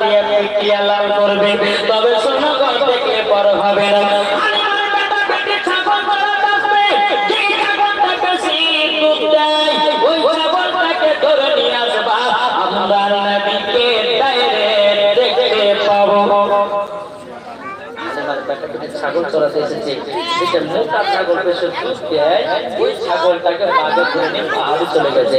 দিয়ে পিটিয়ে লাল করবে তবে শোনো দেখলে পর হবে না। ছাগল চড়াতে এসেছে। যেটা মোটা ছাগল পেশে দুধ দেয় ওই ছাগলটাকে বাগে ধরে নিয়ে পাহাড়ে চলে গেছে।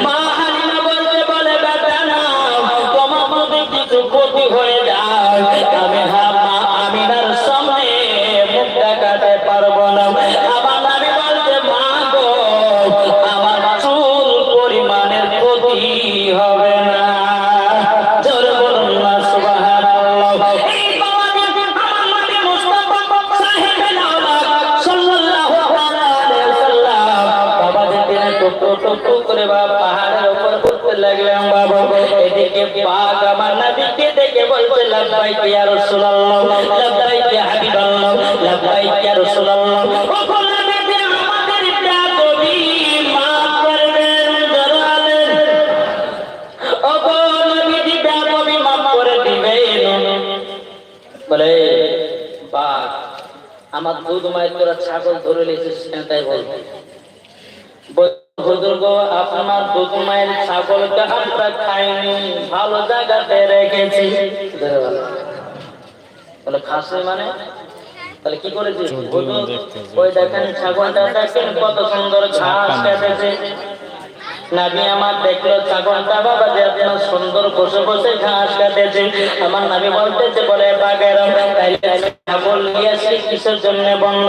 মা টুকরো করে বা পাহাড়ের উপর উঠতে লাগলেন বাবা এদিকে পাক আমার নবীকে দেখে বলতে লাব্বাইক ইয়া রাসূলুল্লাহ লাব্বাইক ইয়া হাবিবাল্লাহ লাব্বাইক ইয়া রাসূলুল্লাহ বলে বা আমার দুধ মায়ের তোরা ছাগল ধরে লিয়েছিস কেন তাই বল বুজুর্গ আপনার দুধ মায়ের ছাগলটা আমরা খাইনি ভালো জায়গাতে রেখেছি। মানে? তাহলে কি করেছি ওই দেখেন ছাগলটা দেখেন কত সুন্দর ঘাস কেটেছে। নাবি আমার দেখল ছাগলটা বাবা যে আপনার সুন্দর বসে বসে ঘাস কাটেছে। আমার নাবি বলতেছে বলে বাগের ছাগল নিয়ে আসি কিসের জন্য বন্ধ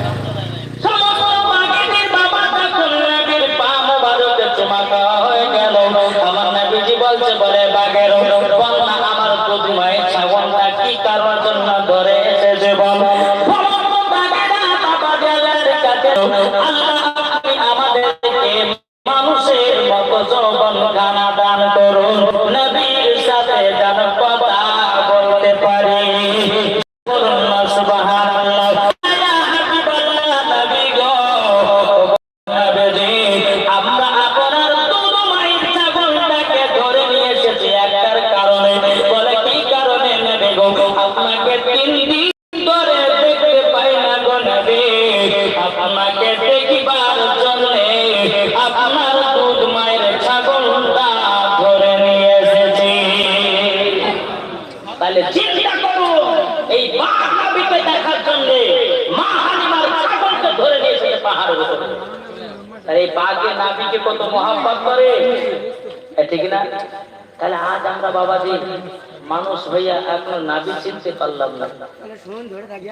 চিনতে পারলাম না।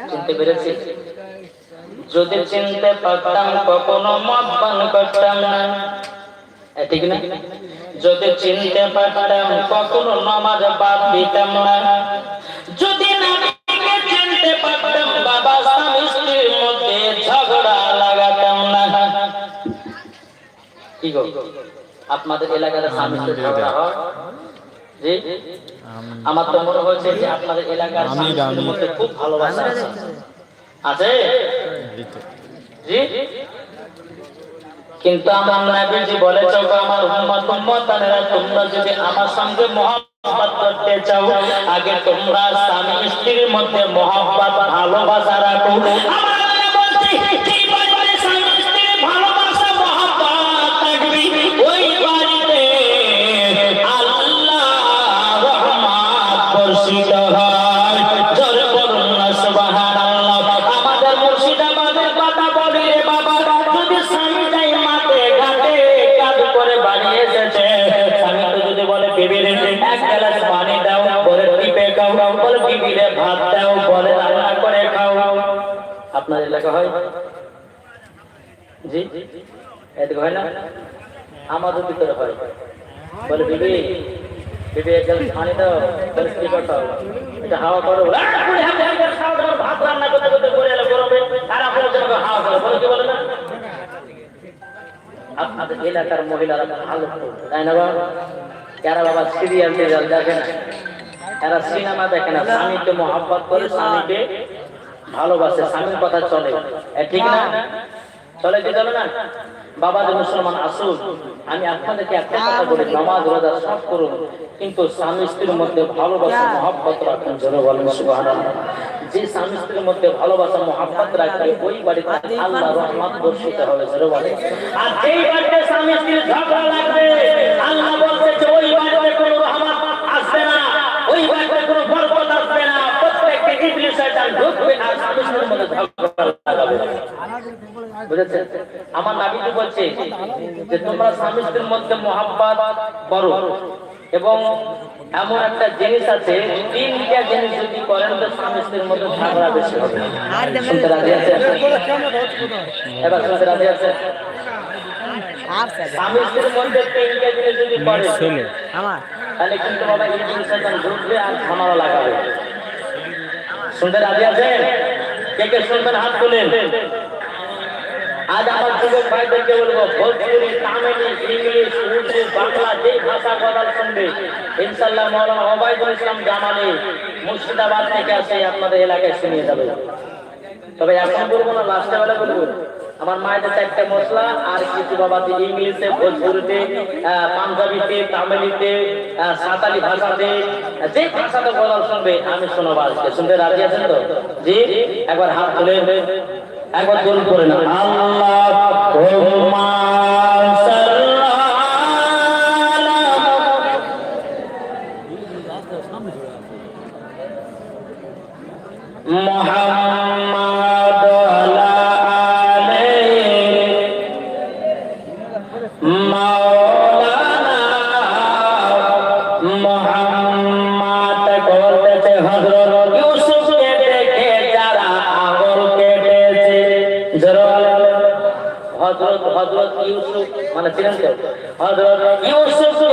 চিনতে যদি চিনতে পারতাম, কখনো মত করতাম না। ঠিক না? যদি চিনতে পারতাম, কখনো নামাজ বাদ দিতাম না। যদি চিনতে পারতাম, বাবা কি গো? আপনাদের এলাকাতে স্বামী ঝগড়া হয়? জি? আমার তো মনে হয়েছে যে আপনাদের এলাকার স্বামী মধ্যে খুব ভালোবাসা আছে। আছে? জি? কিন্তু আমার নবীজি বলেছ গো আমার উম্মত উম্মতানেরা তোমরা যদি আমার সঙ্গে মহব্বত করতে চাও আগে তোমরা স্বামী স্ত্রীর মধ্যে মহব্বত ভালোবাসা রাখো। আমার বলছে, আপনার এলাকা হয়? জি? এদিকে হয় না? আমাদের ভিতরে হয়। বলে, বিবি বিবি, এক গ্লাস পানি দাও বলে খাও এটা হাওয়া করো ভাত রান্না করতে করতে করে এলো গরমে, আর আপনার জন্য বলে কি বলে না? আপনাদের এলাকার ভালো তাই না বাবা? বাবা সিরিয়াল না। এরা সিনেমা দেখে না। স্বামীকে মহাব্বত করে স্বামীকে ভালোবাসে স্বামীর কথা চলে। ঠিক না? চলে কি চলে না? বাবা যে মুসলমান আসুন আমি আপনাদেরকে একটা কথা বলি নামাজ রোজা সব করুন কিন্তু স্বামী স্ত্রীর মধ্যে ভালোবাসা মহাব্বত রাখুন জোরে বলেন সুবহানাল্লাহ। যে স্বামী স্ত্রীর মধ্যে ভালোবাসা মহাব্বত রাখবে ওই বাড়িতে আল্লাহ রহমত বর্ষিত হবে জোরে বলেন। আর যেই বাড়িতে স্বামী স্ত্রীর ঝগড়া লাগবে আল্লাহ বলছে যে ওই বাড়িতে কোনো রহমত আসবে না ওই বাড়িতে কোনো বরকত আসবে না প্রত্যেককে ইবলিস শয়তান ঢুকবে আর বুঝেছেন? আমার নাবিজি বলছে যে তোমরা স্বামী স্ত্রীর মধ্যে মহাব্বত করো এবং এমন একটা জিনিস আছে তিনটা জিনিস যদি করেন তো স্বামী স্ত্রীর মধ্যে ঝগড়া বেশি হবে। শুনতে রাজি আছে এবার শুনতে রাজি আছে স্বামী স্ত্রীর মধ্যে তিনটা জিনিস যদি করে আমার তাহলে কিন্তু বাবা এই জিনিসটা ঢুকবে আর ঝামেলা লাগাবে। শুনতে রাজি আছেন কে কে শুনবেন হাত তুলেন? আজ আমার যুবক ভাইদেরকে বলব, ভোজপুরি, তামিলি, ইংলিশ, উর্দু, বাংলা, যে ভাষা কথা শুনবে ইনশাল্লাহ মৌলানা ওবায়দুল ইসলাম জামালি মুর্শিদাবাদ থেকে আসে আপনাদের এলাকায় শুনিয়ে যাবে। তবে এখন বলব না, লাস্টে বেলা বলব। আমার মায়েদের চারটে মশলা, আর কিছু বাবাতে ইংলিশে ভোজপুরিতে পাঞ্জাবিতে, তামিলিতে সাঁতালি ভাষাতে, যে ভাষাতে বলা শুনবে, আমি শোনাবো আজকে। শুনতে রাজি আছেন তো? জি, একবার হাত তুলে, একবার জোর করে না আল্লাহ ছিলেন তো হযরত ইউসুফকে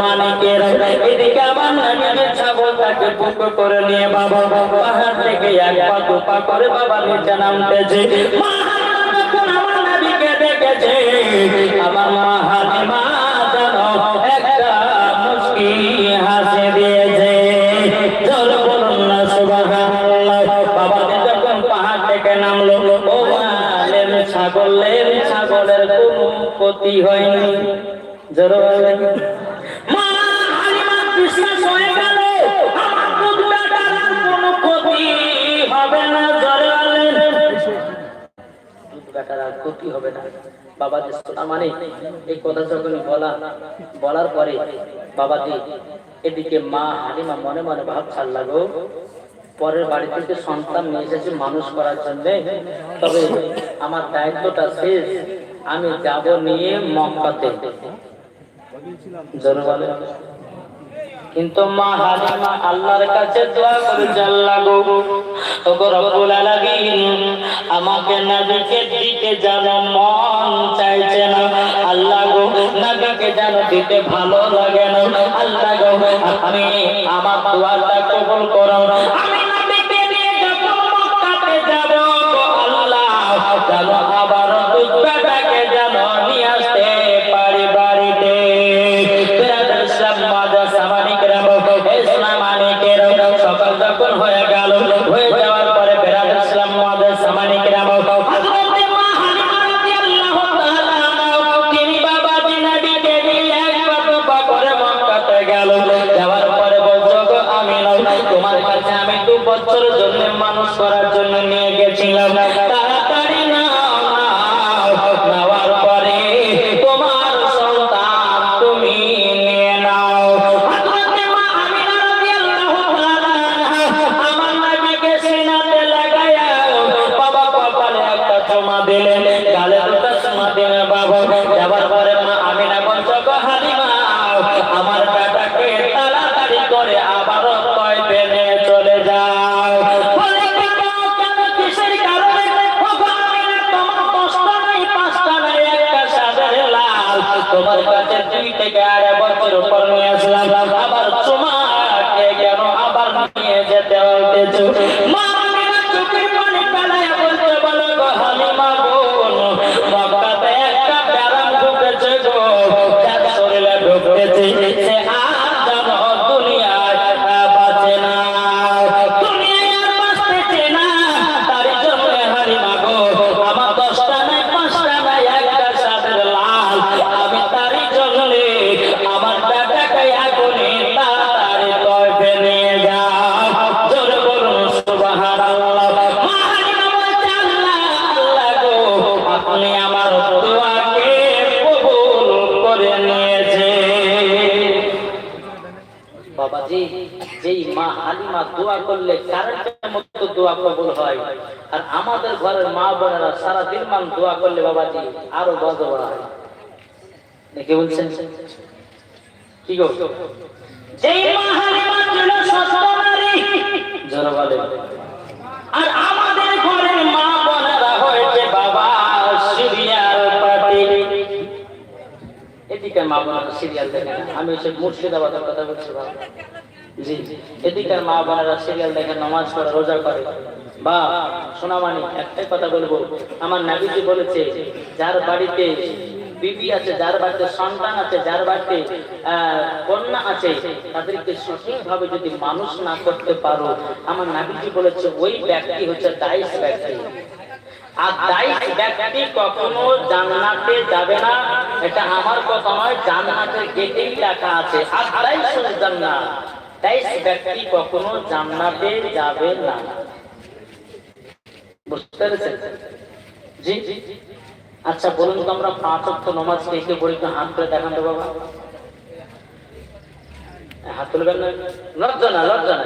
মানিকের। এদিকে আমার নবীর ছাগলটাকে বুক করে নিয়ে বাবা পাহাড় থেকে এক পা দু করে বাবা নিচে নামতেছে। আমার মা হালিমা ক্ষতি হয়নি হয়ে মানে এই কথা বলা, বলার পরে এদিকে মা হালিমা মনে মনে ভাব ছাড়লা গো, পরের বাড়ি থেকে সন্তান নিয়ে মানুষ করার জন্য। তবে আমার দায়িত্বটা শেষ। আমি যাব নিয়ে মক্কাতে। কিন্তু মা হালিমা আল্লাহর কাছে দোয়া করেছে আল্লাহ গো, ওগো রব্বুল আলামিন, আমাকে নবীকে দিতে যেন মন চাইছে না। আল্লাহ গো, নবীকে যেন দিতে ভালো লাগে না। আল্লাহ গো, আমি আমার দোয়াটা কবুল করো। আমি বাবাজি, যেই মা হালিমা দোয়া করলে মতো দোয়া হয়। আর আমাদের ঘরের মা বোনেরা সারা দিন মান দোয়া করলে বাবাজি আরও গজব হয় দেখে বলছেন? কি বলে আর আমাদের ঘরের মা এদিকে মা বোনেরা সিরিয়াল দেখে না। আমি হচ্ছে মুর্শিদাবাদের কথা বলছি বাবা জি। এদিকের মা বোনেরা সিরিয়াল দেখে, নামাজ পড়ে, রোজা করে। বা সোনামানি একটাই কথা বলব। আমার নাবিজি বলেছে, যার বাড়িতে বিবি আছে, যার বাড়িতে সন্তান আছে, যার বাড়িতে কন্যা আছে, তাদেরকে সঠিকভাবে যদি মানুষ না করতে পারো, আমার নাবিজি বলেছে, ওই ব্যক্তি হচ্ছে দায়িস ব্যক্তি। আর কখনো যাবে না। এটা আমার কথা নয় লেখা আছে কখনো না। বুঝতে পেরেছেন? জি আচ্ছা বলুন তো আমরা পাঁচ নমাজ কে কে পড়ি হাত করে দেখান তো বাবা। হাত তুলবেন না? লজ্জা না লজ্জা না।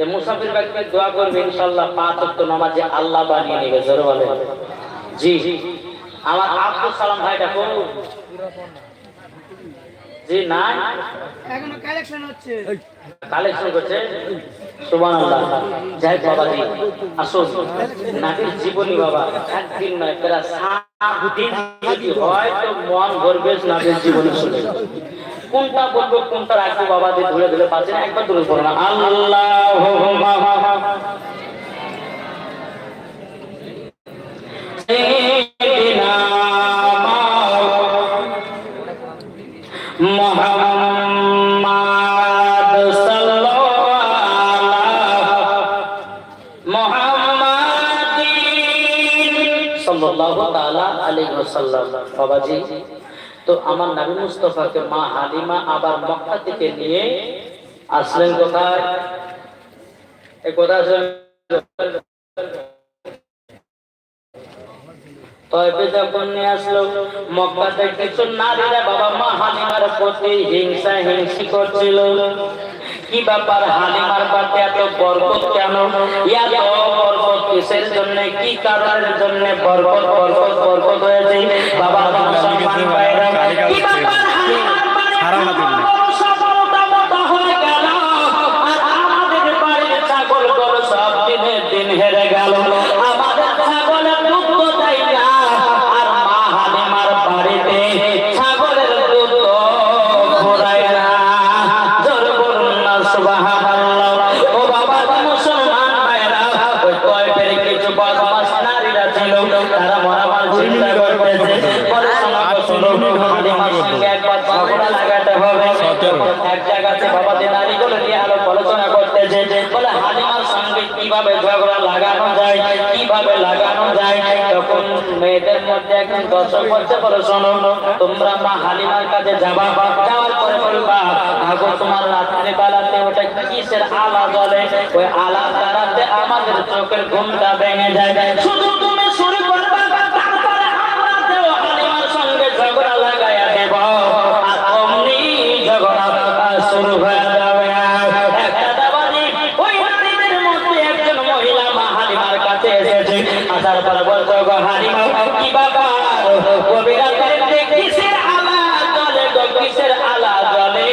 এই মুসাফির ব্যক্তি দোয়া করবে ইনশাল্লাহ পাঁচ অক্ট নামাজে আল্লাহ বানিয়ে নেবে জোরে বলে জি আমার আব্দুল সালাম ভাইটা করুন জি জি নাই? এখনও কালেকশন হচ্ছে। কালেকশন করছে? সুবান যাই বাবা দি আসুন। নাবির জীবনী বাবা। একদিন নয় প্রায় সাত দিন যদি হয় তো মন ভরবে নাবির জীবনী শুনে। কোনটা বলব, কোনটা রাখব বাবা দিয়ে ধরে ধরে পাচ্ছে না, একবার ধরে পড়ো না। আল্লাহ সাল্লাল্লাহু তাআলা আলাইহি ওয়াসাল্লাম। বাবাজি। তো আমার নবী মুস্তফাকে মা হালিমা আবার মক্কা থেকে নিয়ে আসলেন কোথায়? যখন নিয়ে আসলো মক্কাতে কিছু নারীরা বাবা মা হালিমার প্রতি হিংসা হিংসি করছিল। কি ব্যাপার? হালিমার পাতে এত বরকত কেন? এত বরকত কিসের জন্য? কি কারণের জন্য বরকত বরকত বরকত হয়েছে? বাবা সম্মান ভাইরা কি ব্যাপার? হালিমার বাড়ি শুনো হালিমার সঙ্গে একবার ঝগড়া লাগাতে হবে এক জায়গাতে বাবাদের নারীগুলো নিয়ে আলো আলোচনা করতেছে বলে হালিমার সঙ্গে কীভাবে ঝগড়া লাগানো যায় কীভাবে লাগানো যায় তখন মেয়েদের মধ্যে একজন দর্শক বলছে বলে শোনো তোমরা মা হালিমার কাছে যাবা যাওয়ার পরে বলবা আগো তোমার রাত্রে বেলাতে ওটা কিসের আলা জ্বলে ওই আলা দ্বারাতে আমাদের চোখের ঘুমটা ভেঙে যায়। শুধু এসেছে আসার পর বলতো, গো হালিমা কি বাবা? কবিরা করতে কিসের আলা গো কিসের আলা জলে?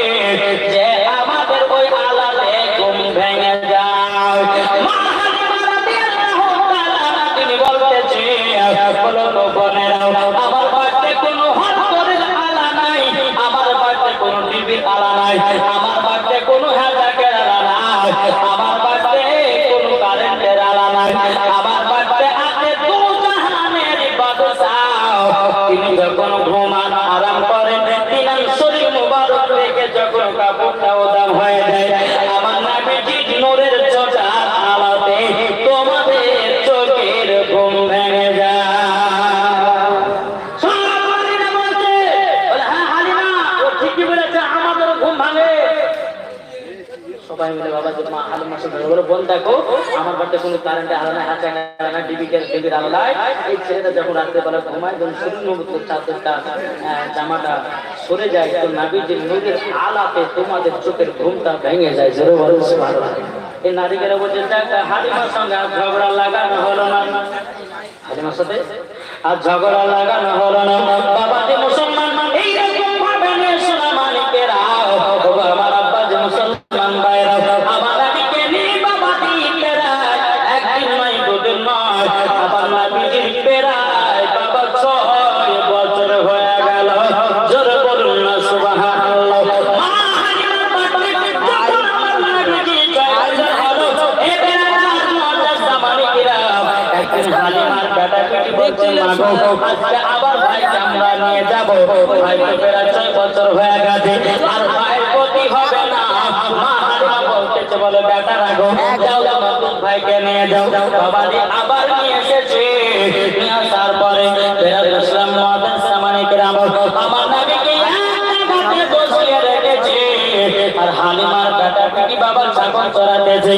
যে আমাদের ওই আলালে ঘুম ভেঙে যায়। বলে, বোন দেখো আমার বাড়িতে কোনো কারেন্টে আলো নাই হাতে ডিবির আলো নাই? এই ছেলেটা যখন রাত্রেবেলা ঘুমায় যখন শূন্য চাদরটা আহ, জামাটা সরে যায় তো নাবিদের নদীর আলাতে তোমাদের চোখের ঘুমটা ভেঙে যায়। জোরে সুবহানাল্লাহ। এই নারীকেরা বলছে দেখ হালিমার সঙ্গে ঝগড়া লাগানো হলো না। হালিমার সাথে? আর ঝগড়া লাগানো হলো না। বাবা বেটা বেটি বলছে মাগো আজকে আবার ভাইকে আমরা নিয়ে যাব। ভাই তো ছয় বছর হয়ে গেছে। আর ভাইয়ের প্রতি হবে না। মা বলতেছে বলে বেটা রাখো যাও যাও নতুন ভাইকে নিয়ে যাও। বাবাজি আবার নিয়ে এসেছে। নিয়ে আসার পরে বেড়া ইসলাম মহাদান সামানিকেরা আমার নাবিকে এক ঘাটে বসিয়ে রেখেছে। আর হালিমার বেটা বেটি বাবার ছাগল চড়াতেছে?